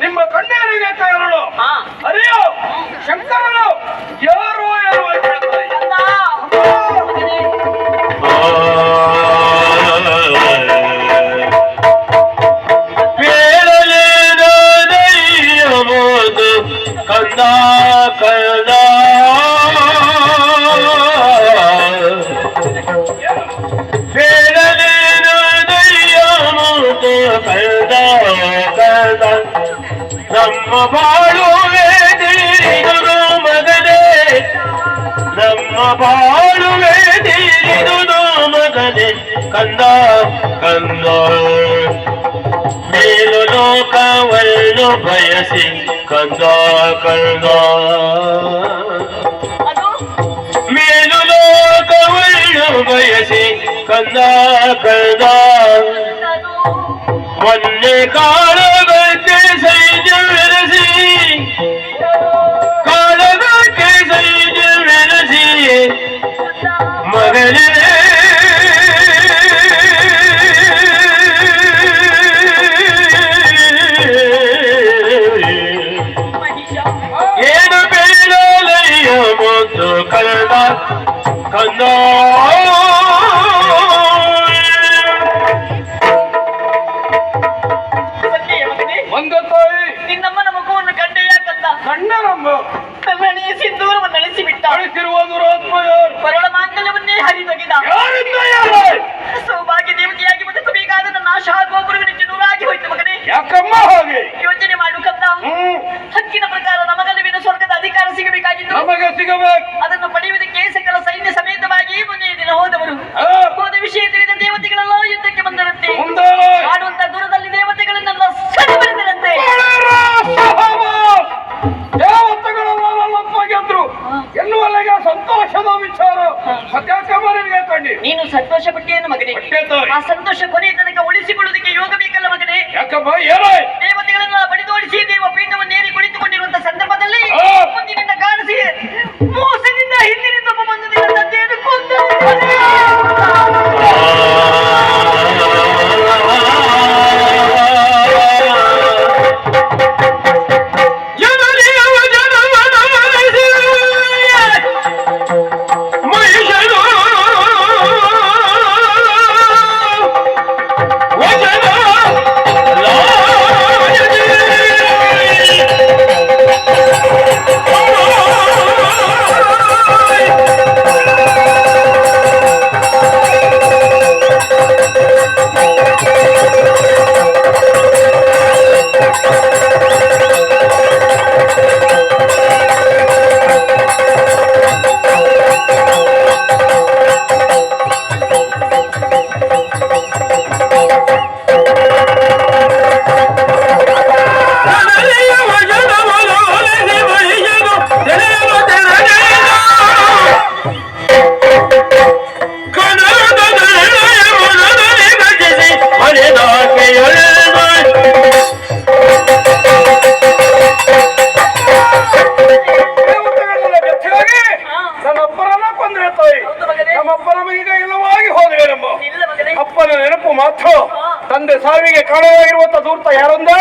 ನಿಮ್ಮ ಕಣ್ಣೀರಿಗೆ ಕಾರಣರು ಅರಿಯೋ ಶಂಕರನು ಯಾರು ಯಾರು ಬೇಡಲೇನ ಕಣ್ಣ ನಮ್ಮ ಬಾಳುವೆ ತಿಳಿದು ಮಗನೇ ನಮ್ಮ ಬಾಳುವೆ ತಿಳಿದು ಮಗನೇ ಕಂದ ಕಂದ ಮೇಲು ಲೋಕವನ್ನು ಬಯಸಿ ಕಂದ ಕಂದ உபயசி கந்தா கந்தா மண்ணை காலகத்தை செய்து விரசி காலகத்தை செய்து விரசி மகளே. ஏழு பேரலைய மூத்து கல்வா கந்தா ಸಂತೋಷ ಪಟ್ಟೆಯನ್ನು ಮಗನೇ. ಆ ಸಂತೋಷ ಕೊನೆಯ ತನಕ ಉಳಿಸಿಕೊಳ್ಳುವುದಕ್ಕೆ ಯೋಗ ಬೇಕಲ್ಲ ಮಗನೇ. ದೇವತೆಗಳನ್ನು ದೇವತೆಗಳನ್ನ ಬಡಿದೋಡಿಸಿ ದೇವ ಪೀಠವನ್ನು ಏರಿ ಕುಳಿತುಕೊಂಡಿರುವಂತಹ ಸಂದರ್ಭದಲ್ಲಿ ಮುಂದಿನಿಂದ ಕಾಣಿಸಿ. ಕನ್ನಡವಾಗಿರುವಂತ ದೂರ್ತ ಯಾರೊಂದು